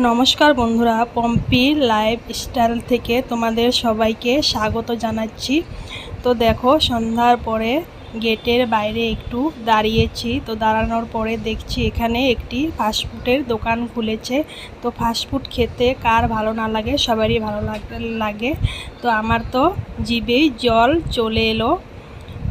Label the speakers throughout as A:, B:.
A: নমস্কার বন্ধুরা, Pompi life style থেকে তোমাদের সবাইকে স্বাগত জানাচ্ছি। তো দেখো, সন্ধ্যার পরে গেটের বাইরে একটু দাঁড়িয়েছি। তো দাঁড়ানোর পরে দেখছি এখানে একটি ফাস্টফুডের দোকান খুলেছে। তো ফাস্টফুড খেতে কার ভালো না লাগে? সবারই ভালো লাগে। তো আমার তো জিভেই জল চলে এলো।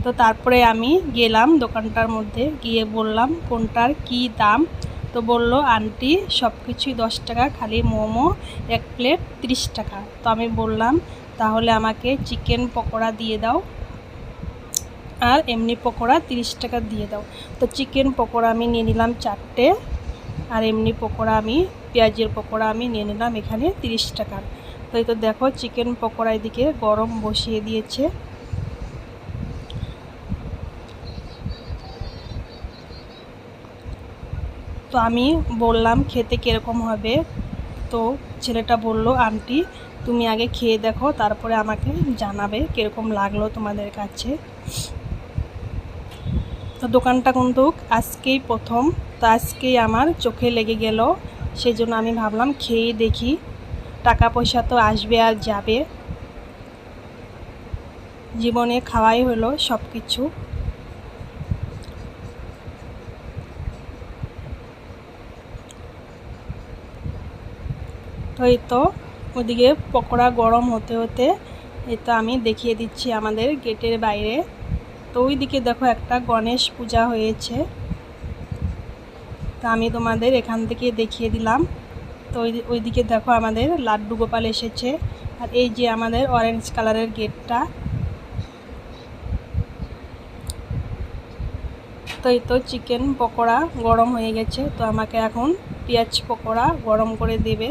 A: তো তারপরে আমি গেলাম দোকানটার মধ্যে, গিয়ে বললাম, কোনটার কি দাম? তো বলল, আন্টি সব কিছুই দশ টাকা, খালি মোমো, এক প্লেট ত্রিশ টাকা। তো আমি বললাম, তাহলে আমাকে চিকেন পকোড়া দিয়ে দাও আর এমনি পকোড়া তিরিশ টাকা দিয়ে দাও। তো চিকেন পকোড়া আমি নিয়ে নিলাম চারটে আর এমনি পকোড়া আমি, পেঁয়াজের পকোড়া আমি নিয়ে নিলাম এখানে তিরিশ টাকার। তো এই তো দেখো, চিকেন পকোড়া এদিকে গরম বসিয়ে দিয়েছে। তো আমি বললাম খেতে কীরকম হবে। তো ছেলেটা বলল, আন্টি, তুমি আগে খেয়ে দেখো, তারপরে আমাকে জানাবে কীরকম লাগল তোমাদের কাছে। তো দোকানটা কিন্তু আজকেই প্রথম, তো আজকেই আমার চোখে লেগে গেল। সেই জন্য আমি ভাবলাম, খেয়ে দেখি, টাকা পয়সা তো আসবে আর যাবে। জীবনে খাওয়াই হলো সব কিছু এই তো ওদিকে পকোড়া গরম হতে হতে এই তো আমি দেখিয়ে দিচ্ছি আমাদের গেটের বাইরে। তো ওই দিকে দেখো একটা গণেশ পূজা হয়েছে। তো আমি তোমাদের এখান থেকে দেখিয়ে দিলাম। তো ওই ওইদিকে দেখো আমাদের লাড্ডু গোপাল এসেছে। আর এই যে আমাদের অরেঞ্জ কালারের গেটটা। তো এই তো চিকেন পকোড়া গরম হয়ে গেছে। তো আমাকে এখন পেঁয়াজ পকোড়া গরম করে দেবে।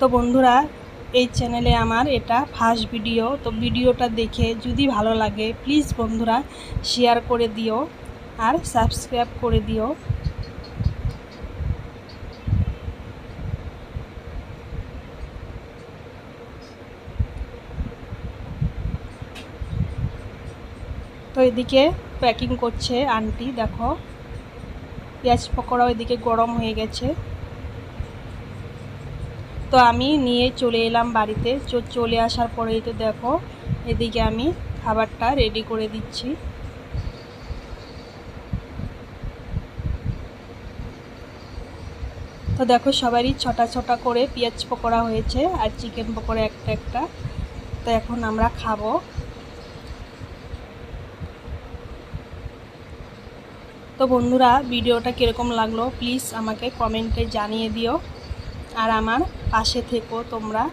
A: তো বন্ধুরা, এই চ্যানেলে আমার এটা ফার্স্ট ভিডিও। তো ভিডিওটা দেখে যদি ভালো লাগে প্লিজ বন্ধুরা শেয়ার করে দিও আর সাবস্ক্রাইব করে দিও। তো এদিকে প্যাকিং করছে আন্টি, দেখো। পেঁয়াজ পকোড়া ওইদিকে গরম হয়ে গেছে। তো আমি নিয়ে চলে এলাম বাড়িতে। চলে আসার পরেই তো দেখো, এদিকে আমি খাবারটা রেডি করে দিচ্ছি। তো দেখো সবারই ছটা ছটা করে পেঁয়াজ পকোড়া হয়েছে আর চিকেন পকোড়া একটা একটা। তো এখন আমরা খাব। তো বন্ধুরা, ভিডিওটা কীরকম লাগল? প্লিজ আমাকে কমেন্টে জানিয়ে দিও। আর আমার পাশে থেকো তোমরা।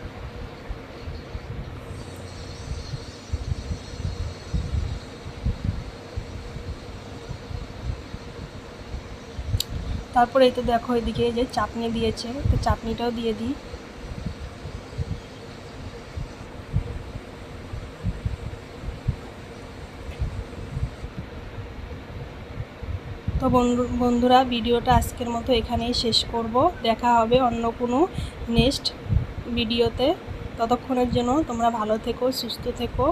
A: তারপরে এই তো দেখো এদিকে যে চাটনি দিয়েছে, তো চাটনিটাও দিয়ে দিই। তো বন্ধু, বন্ধুরা, ভিডিওটা আজকের মতো এখানেই শেষ করব। দেখা হবে অন্য কোনো নেক্সট ভিডিওতে। ততক্ষণের জন্য তোমরা ভালো থেকো, সুস্থ থেকো।